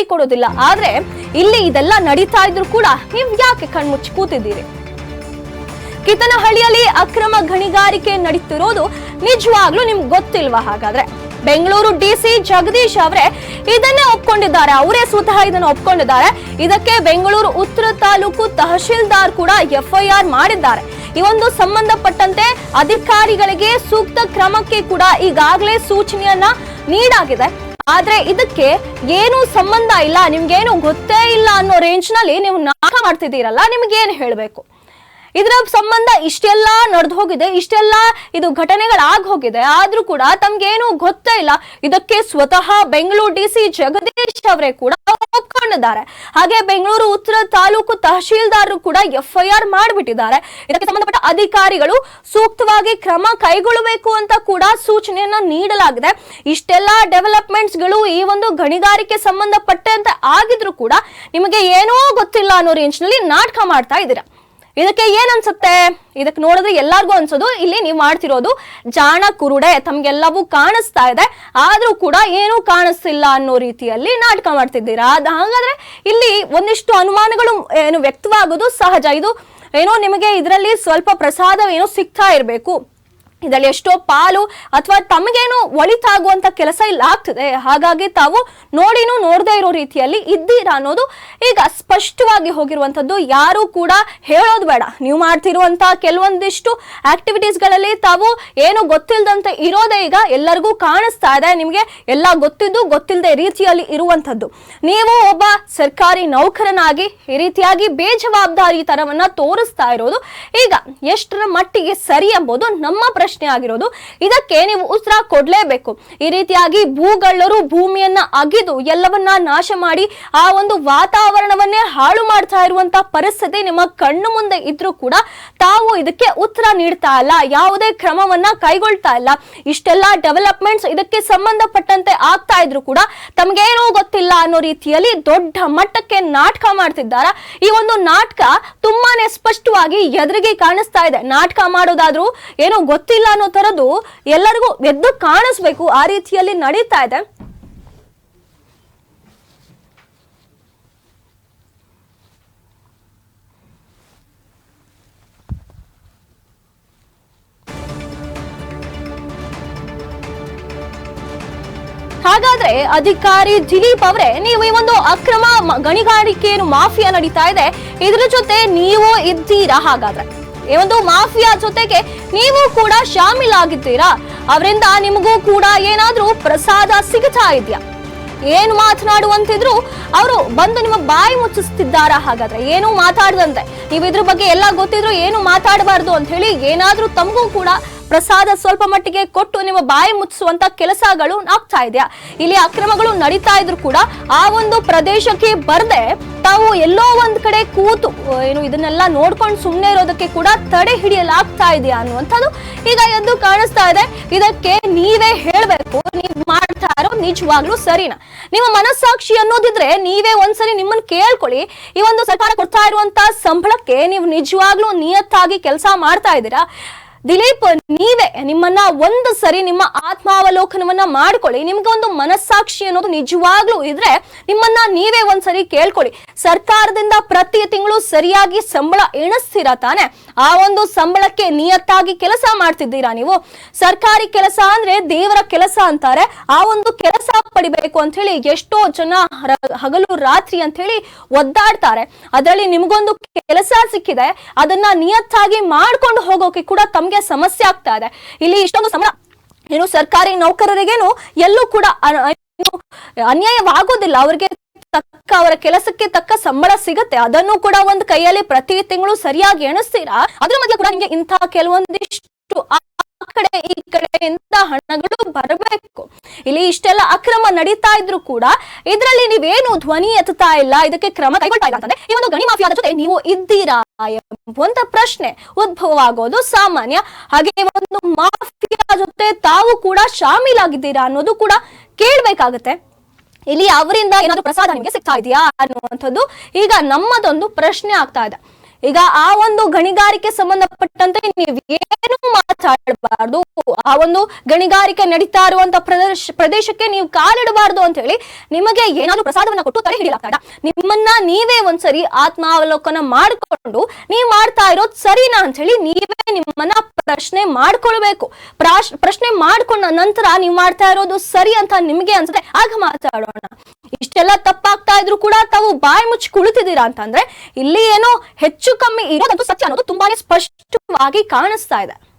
ಮಾಡಿಕೊಡೋದಿಲ್ಲ. ಆದ್ರೆ ಇಲ್ಲಿ ಇದೆಲ್ಲ ನಡೀತಾ ಇದ್ರು ಕೂಡ ನೀವು ಯಾಕೆ ಕಣ್ಮುಚ್ಚಿ ಕೂತಿದ್ದೀರಿ? ಕಿತನಹಳ್ಳಿಯಲ್ಲಿ ಅಕ್ರಮ ಗಣಿಗಾರಿಕೆ ನಡೀತಿರೋದು ನಿಜವಾಗ್ಲೂ ನಿಮ್ಗೆ ಗೊತ್ತಿಲ್ವಾ ಹಾಗಾದ್ರೆ? ಬೆಂಗಳೂರು ಡಿಸಿ ಜಗದೀಶ್ ಅವರೇ ಇದನ್ನೇ ಒಪ್ಕೊಂಡಿದ್ದಾರೆ. ಅವರೇ ಸ್ವತಃ ಇದನ್ನು ಒಪ್ಕೊಂಡಿದ್ದಾರೆ. ಇದಕ್ಕೆ ಬೆಂಗಳೂರು ಉತ್ತರ ತಾಲೂಕು ತಹಶೀಲ್ದಾರ್ ಕೂಡ ಎಫ್ಐಆರ್ ಮಾಡಿದ್ದಾರೆ. ಈ ಒಂದು ಸಂಬಂಧಪಟ್ಟಂತೆ ಅಧಿಕಾರಿಗಳಿಗೆ ಸೂಕ್ತ ಕ್ರಮಕ್ಕೆ ಕೂಡ ಈಗಾಗಲೇ ಸೂಚನೆಯನ್ನ ನೀಡಾಗಿದೆ. ಆದ್ರೆ ಇದಕ್ಕೆ ಏನು ಸಂಬಂಧ ಇಲ್ಲ, ನಿಮ್ಗೇನು ಗೊತ್ತೇ ಇಲ್ಲ ಅನ್ನೋ ರೇಂಜ್ನಲ್ಲಿ ನೀವು ನಾಟಕ ಮಾಡ್ತಿದ್ದೀರಲ್ಲ, ನಿಮ್ಗೇನು ಹೇಳ್ಬೇಕು? ಇದರ ಸಂಬಂಧ ಇಷ್ಟೆಲ್ಲ ನಡೆದು ಹೋಗಿದೆ ಇಷ್ಟೆಲ್ಲ ಇದು ಘಟನೆಗಳಾಗಿ ಹೋಗಿದೆ ಆದ್ರೂ ಕೂಡ ತಮ್ಗೇನು ಗೊತ್ತೇ ಇಲ್ಲ. ಇದಕ್ಕೆ ಸ್ವತಃ ಬೆಂಗಳೂರು ಡಿ ಸಿ ಜಗದೀಶ್ ಅವರೇ ಕೂಡ ಒಪ್ಕೊಂಡಿದ್ದಾರೆ. ಹಾಗೆ ಬೆಂಗಳೂರು ಉತ್ತರ ತಾಲೂಕು ತಹಶೀಲ್ದಾರರು ಕೂಡ ಎಫ್ಐಆರ್ ಮಾಡಿಬಿಟ್ಟಿದ್ದಾರೆ. ಇದಕ್ಕೆ ಸಂಬಂಧಪಟ್ಟ ಅಧಿಕಾರಿಗಳು ಸೂಕ್ತವಾಗಿ ಕ್ರಮ ಕೈಗೊಳ್ಳಬೇಕು ಅಂತ ಕೂಡ ಸೂಚನೆಯನ್ನ ನೀಡಲಾಗಿದೆ. ಇಷ್ಟೆಲ್ಲ ಡೆವಲಪ್ಮೆಂಟ್ಸ್ಗಳು ಈ ಒಂದು ಗಣಿಗಾರಿಕೆ ಸಂಬಂಧಪಟ್ಟಂತೆ ಆಗಿದ್ರು ಕೂಡ ನಿಮಗೆ ಏನೋ ಗೊತ್ತಿಲ್ಲ ಅನ್ನೋ ರೇಂಜ್ನಲ್ಲಿ ನಾಟಕ ಮಾಡ್ತಾ ಇದ್ದೀರಾ? ಇದಕ್ಕೆ ಏನ್ ಅನ್ಸುತ್ತೆ? ಇದಕ್ಕೆ ನೋಡಿದ್ರೆ ಎಲ್ಲಾರ್ಗು ಅನ್ಸೋದು, ಇಲ್ಲಿ ನೀವು ಮಾಡ್ತಿರೋದು ಜಾಣ ಕುರುಡೆ, ತಮ್ಗೆಲ್ಲವೂ ಕಾಣಿಸ್ತಾ ಇದೆ, ಆದ್ರೂ ಕೂಡ ಏನೂ ಕಾಣಿಸ್ತಿಲ್ಲ ಅನ್ನೋ ರೀತಿಯಲ್ಲಿ ನಾಟಕ ಮಾಡ್ತಿದ್ದೀರಾ? ಅದ ಹಾಗಾದ್ರೆ ಇಲ್ಲಿ ಒಂದಿಷ್ಟು ಅನುಮಾನಗಳು ಏನು ವ್ಯಕ್ತವಾಗೋದು ಸಹಜ. ಇದು ಏನೋ ನಿಮಗೆ ಇದರಲ್ಲಿ ಸ್ವಲ್ಪ ಪ್ರಸಾದ ಏನೋ ಸಿಗ್ತಾ ಇರಬೇಕು. ಇದರಲ್ಲಿ ಎಷ್ಟೋ ಪಾಲು ಅಥವಾ ತಮಗೇನು ಒಳಿತಾಗುವಂತ ಕೆಲಸ ಇಲ್ಲಿ ಆಗ್ತದೆ. ಹಾಗಾಗಿ ತಾವು ನೋಡಿನೂ ನೋಡದೇ ಇರೋ ರೀತಿಯಲ್ಲಿ ಇದ್ದೀರಾ ಅನ್ನೋದು ಈಗ ಸ್ಪಷ್ಟವಾಗಿ ಹೋಗಿರುವಂತದ್ದು ಯಾರು ಕೂಡ ಹೇಳೋದು ಬೇಡ. ನೀವು ಮಾಡ್ತಿರುವಂತ ಕೆಲವೊಂದಿಷ್ಟು ಆಕ್ಟಿವಿಟೀಸ್ಗಳಲ್ಲಿ ತಾವು ಏನು ಗೊತ್ತಿಲ್ಲದಂತೆ ಇರೋದೇ ಈಗ ಎಲ್ಲರಿಗೂ ಕಾಣಿಸ್ತಾ ಇದೆ. ನಿಮಗೆ ಎಲ್ಲ ಗೊತ್ತಿದ್ದು ಗೊತ್ತಿಲ್ಲದೆ ರೀತಿಯಲ್ಲಿ ಇರುವಂತದ್ದು ನೀವು ಒಬ್ಬ ಸರ್ಕಾರಿ ನೌಕರನಾಗಿ ಈ ರೀತಿಯಾಗಿ ಬೇಜವಾಬ್ದಾರಿ ತರವನ್ನ ತೋರಿಸ್ತಾ ಇರೋದು ಈಗ ಎಷ್ಟರ ಮಟ್ಟಿಗೆ ಸರಿ ಎಂಬುದು ನಮ್ಮ ಪ್ರಶ್ನೆ. ಆಗಿರೋದು, ಇದಕ್ಕೆ ನೀವು ಉತ್ತರ ಕೊಡಲೇಬೇಕು. ಈ ರೀತಿಯಾಗಿ ಭೂಗಳ್ಳರು ಭೂಮಿಯನ್ನ ಅಗಿದು ಎಲ್ಲವನ್ನ ನಾಶ ಮಾಡಿ ಆ ಒಂದು ವಾತಾವರಣವನ್ನೇ ಹಾಳು ಮಾಡ್ತಾ ಇರುವಂತ ಪರಿಸ್ಥಿತಿ ನಿಮ್ಮ ಕಣ್ಣು ಮುಂದೆ ಇದ್ರೂ ಕೂಡ ತಾವು ಇದಕ್ಕೆ ಉತ್ತರ ನೀಡ್ತಾ ಇಲ್ಲ, ಯಾವುದೇ ಕ್ರಮವನ್ನ ಕೈಗೊಳ್ತಾ ಇಲ್ಲ. ಇಷ್ಟೆಲ್ಲ ಡೆವಲಪ್ಮೆಂಟ್ಸ್ ಇದಕ್ಕೆ ಸಂಬಂಧಪಟ್ಟಂತೆ ಆಗ್ತಾ ಇದ್ರು ಕೂಡ ತಮ್ಗೇನೂ ಗೊತ್ತಿಲ್ಲ ಅನ್ನೋ ರೀತಿಯಲ್ಲಿ ದೊಡ್ಡ ಮಟ್ಟಕ್ಕೆ ನಾಟಕ ಮಾಡ್ತಿದ್ದಾರ. ಈ ಒಂದು ನಾಟಕ ತುಂಬಾನೇ ಸ್ಪಷ್ಟವಾಗಿ ಎದುರಿಗೆ ಕಾಣಿಸ್ತಾ ಇದೆ. ನಾಟಕ ಮಾಡೋದಾದ್ರೂ ಏನೋ ಗೊತ್ತಿಲ್ಲ ಅನ್ನೋ ತರದ್ದು ಎಲ್ಲರಿಗೂ ಎದ್ದು ಕಾಣಿಸ್ಬೇಕು ಆ ರೀತಿಯಲ್ಲಿ ನಡೀತಾ ಇದೆ. ಹಾಗಾದ್ರೆ ಅಧಿಕಾರಿ ದಿಲೀಪ್ ಅವರೇ, ನೀವು ಈ ಒಂದು ಅಕ್ರಮ ಗಣಿಗಾರಿಕೆ ಮಾಫಿಯಾ ನಡೀತಾ ಇದೆ. ಇದ್ರ ಜೊತೆ ನೀವು ಇದ್ದೀರಾ ಹಾಗಾದ್ರೆ? ಈ ಒಂದು ಮಾಫಿಯಾ ಜೊತೆಗೆ ನೀವು ಕೂಡ ಶಾಮೀಲಾಗಿದ್ದೀರಾ? ಅವರಿಂದ ನಿಮಗೂ ಕೂಡ ಏನಾದ್ರೂ ಪ್ರಸಾದ ಸಿಗತಾ ಇದೆಯಾ? ಏನು ಮಾತನಾಡುವಂತಿದ್ರು ಅವರು ಬಂದು ನಿಮ್ಮ ಬಾಯಿ ಮುಚ್ಚಿಸ್ತಿದ್ದಾರಾ ಹಾಗಾದ್ರೆ? ಏನು ಮಾತಾಡದಂತೆ? ನೀವು ಇದ್ರ ಬಗ್ಗೆ ಎಲ್ಲ ಗೊತ್ತಿದ್ರು ಏನು ಮಾತಾಡಬಾರ್ದು ಅಂತ ಹೇಳಿ ಏನಾದ್ರೂ ತಮಗೂ ಕೂಡ ಪ್ರಸಾದ ಸ್ವಲ್ಪ ಮಟ್ಟಿಗೆ ಕೊಟ್ಟು ನಿಮ್ಮ ಬಾಯಿ ಮುಚ್ಚಿಸುವಂತ ಕೆಲಸಗಳು ಆಗ್ತಾ ಇದೆಯಾ ಇಲ್ಲಿ ಅಕ್ರಮಗಳು ನಡೀತಾ ಇದ್ರು ಕೂಡ ಆ ಒಂದು ಪ್ರದೇಶಕ್ಕೆ ಬರದೆ ತಾವು ಎಲ್ಲೋ ಒಂದ್ ಕಡೆ ಕೂತು ಏನು ಇದನ್ನೆಲ್ಲ ನೋಡ್ಕೊಂಡು ಸುಮ್ಮನೆ ಇರೋದಕ್ಕೆ ಕೂಡ ತಡೆ ಹಿಡಿಯಲಾಗ್ತಾ ಇದೆಯಾ ಅನ್ನುವಂಥದ್ದು ಈಗ ಎದ್ದು ಕಾಣಿಸ್ತಾ ಇದೆ. ಇದಕ್ಕೆ ನೀವೇ ಹೇಳ್ಬೇಕು, ನೀವು ಮಾಡ್ತಾ ಇರೋ ನಿಜವಾಗ್ಲೂ ಸರಿನಾ? ನಿಮ್ಮ ಮನಸ್ಸಾಕ್ಷಿ ಅನ್ನೋದಿದ್ರೆ ನೀವೇ ಒಂದ್ಸರಿ ನಿಮ್ಮನ್ನ ಕೇಳ್ಕೊಳ್ಳಿ. ಈ ಒಂದು ಸರ್ಕಾರ ಕೊಡ್ತಾ ಇರುವಂತ ಸಂಬಳಕ್ಕೆ ನೀವು ನಿಜವಾಗ್ಲೂ ನಿಯತ್ತಾಗಿ ಕೆಲಸ ಮಾಡ್ತಾ ಇದ್ದೀರಾ? ದಿಲೀಪ್, ನೀವೇ ನಿಮ್ಮನ್ನ ಒಂದು ಸರಿ ನಿಮ್ಮ ಆತ್ಮಾವಲೋಕನವನ್ನ ಮಾಡ್ಕೊಳ್ಳಿ. ನಿಮ್ಗೆ ಒಂದು ಮನಸ್ಸಾಕ್ಷಿ ಅನ್ನೋದು ನಿಜವಾಗ್ಲೂ ಇದ್ರೆ ನಿಮ್ಮನ್ನ ನೀವೇ ಒಂದ್ಸರಿ ಕೇಳ್ಕೊಳ್ಳಿ. ಸರ್ಕಾರದಿಂದ ಪ್ರತಿ ತಿಂಗಳು ಸರಿಯಾಗಿ ಸಂಬಳ ಎಣಿಸ್ತೀರ ತಾನೆ? ಆ ಒಂದು ಸಂಬಳಕ್ಕೆ ನಿಯತ್ತಾಗಿ ಕೆಲಸ ಮಾಡ್ತಿದ್ದೀರಾ ನೀವು? ಸರ್ಕಾರಿ ಕೆಲಸ ಅಂದ್ರೆ ದೇವರ ಕೆಲಸ ಅಂತಾರೆ. ಆ ಒಂದು ಕೆಲಸ ಪಡಿಬೇಕು ಅಂತ ಹೇಳಿ ಎಷ್ಟೋ ಜನ ಹಗಲು ರಾತ್ರಿ ಅಂತ ಹೇಳಿ ಒದ್ದಾಡ್ತಾರೆ. ಅದರಲ್ಲಿ ನಿಮ್ಗೊಂದು ಕೆಲಸ ಸಿಕ್ಕಿದೆ. ಅದನ್ನ ನಿಯತ್ತಾಗಿ ಮಾಡ್ಕೊಂಡು ಹೋಗೋಕೆ ಕೂಡ ತಮ್ಗೆ ಸಮಸ್ಯೆ ಆಗ್ತಾ ಇದೆ. ಇಲ್ಲಿ ಇಷ್ಟೊಂದು ಸಂಬಳ ಏನು ಸರ್ಕಾರಿ ನೌಕರರಿಗೇನು ಎಲ್ಲೂ ಕೂಡ ಅನ್ಯಾಯವಾಗೋದಿಲ್ಲ. ಅವ್ರಿಗೆ ತಕ್ಕ ಅವರ ಕೆಲಸಕ್ಕೆ ತಕ್ಕ ಸಂಬಳ ಸಿಗುತ್ತೆ. ಅದನ್ನು ಕೂಡ ಒಂದು ಕೈಯಲ್ಲಿ ಪ್ರತಿ ತಿಂಗಳು ಸರಿಯಾಗಿ ಎಣಿಸ್ತೀರಾ? ಅದ್ರ ಮಧ್ಯೆ ಕೂಡ ನಿಮಗೆ ಇಂತಹ ಕೆಲವೊಂದಿಷ್ಟು ಆ ಕಡೆ ಈ ಕಡೆಯಿಂದ ಹಣಗಳು ಬರಬೇಕು. ಇಲ್ಲಿ ಇಷ್ಟೆಲ್ಲ ಅಕ್ರಮ ನಡೀತಾ ಇದ್ರು ಕೂಡ ಇದರಲ್ಲಿ ನೀವೇನು ಧ್ವನಿ ಎತ್ತುತ್ತಾ ಇಲ್ಲ, ಇದಕ್ಕೆ ಕ್ರಮ ಕೈಗೊಳ್ತಾ ಇಲ್ಲ ಅಂತಂದ್ರೆ ಈ ಒಂದು ಗಣಿ ಮಾಫಿಯಾದ ಜೊತೆ ನೀವು ಇದ್ದೀರಾ? ಎಂಬುವಂತ ಪ್ರಶ್ನೆ ಉದ್ಭವವಾಗೋದು ಸಾಮಾನ್ಯ. ಹಾಗೆ ಒಂದು ಮಾಫಿಯಾ ಜೊತೆ ತಾವು ಕೂಡ ಶಾಮೀಲಾಗಿದ್ದೀರಾ ಅನ್ನೋದು ಕೂಡ ಕೇಳ್ಬೇಕಾಗತ್ತೆ. ಇಲ್ಲಿ ಅವರಿಂದ ಏನಾದ್ರು ಪ್ರಸಾದ ನಿಮಗೆ ಸಿಗ್ತಾ ಇದೆಯಾ ಅನ್ನುವಂಥದ್ದು ಈಗ ನಮ್ಮದೊಂದು ಪ್ರಶ್ನೆ ಆಗ್ತಾ ಇದೆ. ಈಗ ಆ ಒಂದು ಗಣಿಗಾರಿಕೆ ಸಂಬಂಧಪಟ್ಟಂತೆ ನೀವು ಏನು ಮಾತಾಡಬಾರ್ದು. ಆ ಒಂದು ಗಣಿಗಾರಿಕೆ ನಡೀತಾ ಇರುವಂತ ಪ್ರದೇಶ, ಪ್ರದೇಶಕ್ಕೆ ನೀವು ಕಾಲಿಡಬಾರ್ದು ಅಂತ ಹೇಳಿ ನಿಮಗೆ ಏನಾದ್ರು ಪ್ರಸಾದವನ್ನ ಕೊಟ್ಟು ತಡೆ ಹಿಡಿಯಲಾಗ್ತದ ನಿಮ್ಮನ್ನ ನೀವೇ ಒಂದ್ಸರಿ ಆತ್ಮಾವಲೋಕನ ಮಾಡಿಕೊಂಡು, ನೀವು ಮಾಡ್ತಾ ಇರೋದು ಸರಿನಾ ಅಂತ ಹೇಳಿ ನೀವೇ ನಿಮ್ಮನ್ನ ಪ್ರಶ್ನೆ ಮಾಡ್ಕೊಳ್ಬೇಕು. ಪ್ರಾಶ್- ಪ್ರಶ್ನೆ ಮಾಡ್ಕೊಂಡ ನಂತರ ನೀವು ಮಾಡ್ತಾ ಇರೋದು ಸರಿ ಅಂತ ನಿಮಗೆ ಅನ್ಸುತ್ತೆ, ಆಗ ಮಾತಾಡೋಣ. ಇಷ್ಟೆಲ್ಲ ತಪ್ಪಾಗ್ತಾ ಇದ್ರು ಕೂಡ ತಾವು ಬಾಯಿ ಮುಚ್ಚಿ ಕುಳಿತಿದ್ದೀರಾ ಅಂತಂದ್ರೆ, ಇಲ್ಲಿ ಏನೋ ಹೆಚ್ಚು ಕಮ್ಮಿ ಇರೋದಂತೂ ಸತ್ಯ ಅನ್ನೋದು ತುಂಬಾನೇ ಸ್ಪಷ್ಟವಾಗಿ ಕಾಣಿಸ್ತಾ ಇದೆ.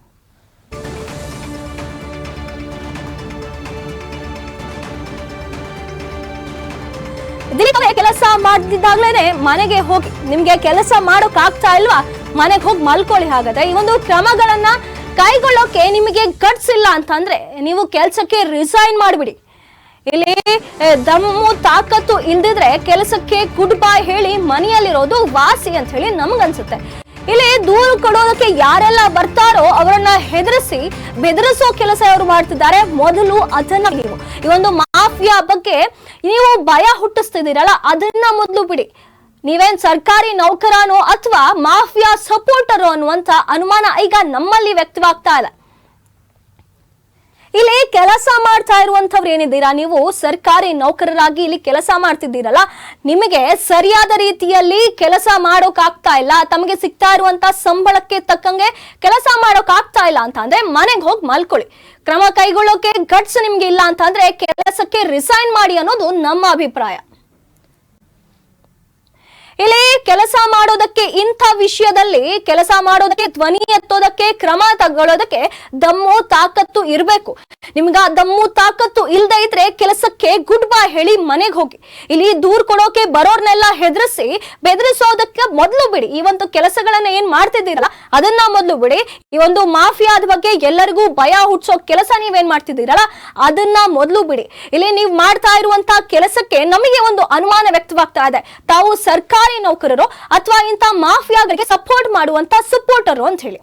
ದಿಲೀಪ್ ಕೆಲಸ ಮಾಡ್ತಿದ್ದಾಗ್ಲೇನೆ ಮನೆಗೆ ಹೋಗಿ. ನಿಮ್ಗೆ ಕೆಲಸ ಮಾಡೋಕ್ ಆಗ್ತಾ ಇಲ್ವಾ? ಮನೆಗೆ ಹೋಗಿ ಮಲ್ಕೊಳ್ಳಿ ಹಾಗಾದ್ರೆ. ಈ ಒಂದು ಕ್ರಮಗಳನ್ನ ಕೈಗೊಳ್ಳೋಕೆ ನಿಮಗೆ ಗಟ್ಸ್ ಇಲ್ಲ ಅಂತಂದ್ರೆ ನೀವು ಕೆಲಸಕ್ಕೆ ರಿಸೈನ್ ಮಾಡಿಬಿಡಿ. ಇಲ್ಲಿ ದಮ್ಮು ತಾಕತ್ತು ಇಲ್ದಿದ್ರೆ ಕೆಲಸಕ್ಕೆ ಗುಡ್ ಬಾಯ್ ಹೇಳಿ ಮನೆಯಲ್ಲಿರೋದು ವಾಸಿ ಅಂತ ಹೇಳಿ ನಮ್ಗನ್ಸುತ್ತೆ. ಇಲ್ಲಿ ದೂರು ಕೊಡೋದಕ್ಕೆ ಯಾರೆಲ್ಲ ಬರ್ತಾರೋ ಅವರನ್ನ ಹೆದರಿಸಿ ಬೆದರಿಸೋ ಕೆಲಸ ಅವರು ಮಾಡ್ತಿದ್ದಾರೆ. ಮೊದಲು ಅದನ್ನ ನೀವು. ಈ ಒಂದು ಮಾಫಿಯಾ ಬಗ್ಗೆ ನೀವು ಭಯ ಹುಟ್ಟಿಸ್ತಿದ್ದೀರಲ್ಲ, ಅದನ್ನ ಮೊದಲು ಬಿಡಿ. ನೀವೇನ್ ಸರ್ಕಾರಿ ನೌಕರನೋ ಅಥವಾ ಮಾಫಿಯಾ ಸಪೋರ್ಟರು ಅನ್ನುವಂತ ಅನುಮಾನ ಈಗ ನಮ್ಮಲ್ಲಿ ವ್ಯಕ್ತವಾಗ್ತಾ ಇದೆ ಇಲ್ಲಿ ಕೆಲಸ ಮಾಡ್ತಾ ಇರುವಂತವ್ರು ಏನಿದ್ದೀರಾ? ನೀವು ಸರ್ಕಾರಿ ನೌಕರರಾಗಿ ಇಲ್ಲಿ ಕೆಲಸ ಮಾಡ್ತಿದ್ದೀರಲ್ಲ, ನಿಮಗೆ ಸರಿಯಾದ ರೀತಿಯಲ್ಲಿ ಕೆಲಸ ಮಾಡೋಕ್ ಆಗ್ತಾ ಇಲ್ಲ, ತಮಗೆ ಸಿಗ್ತಾ ಇರುವಂತ ಸಂಬಳಕ್ಕೆ ತಕ್ಕಂಗೆ ಕೆಲಸ ಮಾಡೋಕ್ ಆಗ್ತಾ ಇಲ್ಲ ಅಂತ ಅಂದ್ರೆ ಮನೆಗೆ ಹೋಗಿ ಮಲ್ಕೊಳ್ಳಿ. ಕ್ರಮ ಕೈಗೊಳ್ಳೋಕೆ ಗಟ್ಸ್ ನಿಮ್ಗೆ ಇಲ್ಲ ಅಂತ ಅಂದ್ರೆ ಕೆಲಸಕ್ಕೆ ರಿಸೈನ್ ಮಾಡಿ ಅನ್ನೋದು ನಮ್ಮ ಅಭಿಪ್ರಾಯ. ಇಲ್ಲಿ ಕೆಲಸ ಮಾಡೋದಕ್ಕೆ, ಇಂಥ ವಿಷಯದಲ್ಲಿ ಕೆಲಸ ಮಾಡೋದಕ್ಕೆ, ಧ್ವನಿ ಎತ್ತೋದಕ್ಕೆ, ಕ್ರಮ ತಗೊಳ್ಳೋದಕ್ಕೆ ದಮ್ಮು, ತಾಕತ್ತು ಇರಬೇಕು. ನಿಮ್ಗ ದಮ್ಮು, ತಾಕತ್ತು ಇಲ್ಲದೆ ಇದ್ರೆ ಕೆಲಸಕ್ಕೆ ಗುಡ್ ಬೈ ಹೇಳಿ ಮನೆಗೆ ಹೋಗಿ. ಇಲ್ಲಿ ದೂರ್ ಕೊಡೋಕೆ ಬರೋರ್ನೆಲ್ಲ ಹೆದರಿಸಿ, ಬೆದರಿಸೋದಕ್ಕೆ ಮೊದಲು ಬಿಡಿ. ಈ ಒಂದು ಕೆಲಸಗಳನ್ನ ಏನ್ ಮಾಡ್ತಿದ್ದೀರಲ್ಲ, ಅದನ್ನ ಮೊದಲು ಬಿಡಿ. ಈ ಒಂದು ಮಾಫಿಯಾದ ಬಗ್ಗೆ ಎಲ್ಲರಿಗೂ ಭಯ ಹುಟ್ಟಿಸೋ ಕೆಲಸ ನೀವೇನ್ ಮಾಡ್ತಿದ್ದೀರಲ್ಲ, ಅದನ್ನ ಮೊದಲು ಬಿಡಿ. ಇಲ್ಲಿ ನೀವು ಮಾಡ್ತಾ ಇರುವಂತಹ ಕೆಲಸಕ್ಕೆ ನಮಗೆ ಒಂದು ಅನುಮಾನ ವ್ಯಕ್ತವಾಗ್ತಾ ಇದೆ. ತಾವು ಸರ್ಕಾರಿ ನೌಕರರು ಅಥವಾ ಇಂಥ ಮಾಫಿಯಾಗಳಿಗೆ ಸಪೋರ್ಟ್ ಮಾಡುವಂತ ಸಪೋರ್ಟರು ಅಂತ ಹೇಳಿ.